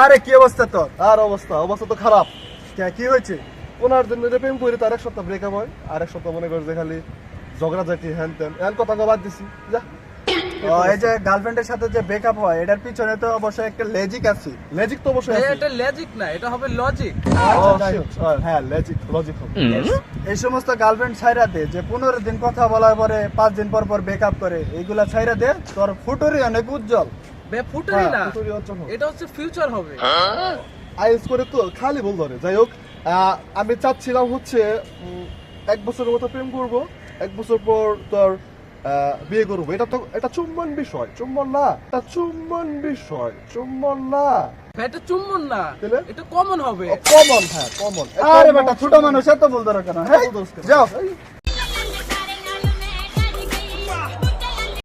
আরে কি অবস্থা তোর? আর অবস্থা অবস্থা তো খারাপ। কি হয়েছে? ওনার জন্য যে প্রেম করি তার এক সপ্তাহ ব্রেকআপ হয়। আর এক সপ্তাহ মনে করছে খালি ঝগড়া ঝাঁটি হ্যান ত্যান এন কথা বাদ দিছি। যা। এই যে গার্লফ্রেন্ডের সাথে যে ব্রেকআপ হয় এটার পিছনে তো অবশ্যই একটা লেজিক আছে। লেজিক তো অবশ্যই আছে। এটা লজিক না এটা হবে লজিক হোক। হ্যাঁ, হ্যাঁ লেজিক লজিক এই সমস্ত গার্লফ্রেন্ড ছাইরা দে যে পনেরো দিন কথা বলার পরে পাঁচ দিন পর পর ব্রেকআপ করে এইগুলা ছাইরা দে তোর ফুটুরি অনেক উজ্জ্বল। বে না। ফুটুরি অঞ্চল হোক। এটা হচ্ছে ফিউচার হবে। আইএলস করে তো খালি বল ধরে। যাই হোক আমি চাচ্ছিলাম হচ্ছে এক বছরের মতো প্রেম করব এক বছর পর তোর বিয়ে করব। এটা তো এটা চুম্বন বিষয় চুম্বন না। এটা চুম্বন বিষয় চুম্বন না। ভাই, এটা চুম্বন না? এটা কমন হবে। কমন হ্যাঁ কমন আরে বেটা ছোট মানুষ এত বলতে কেন? হ্যাঁ? বলতে যাও।